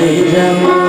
beijam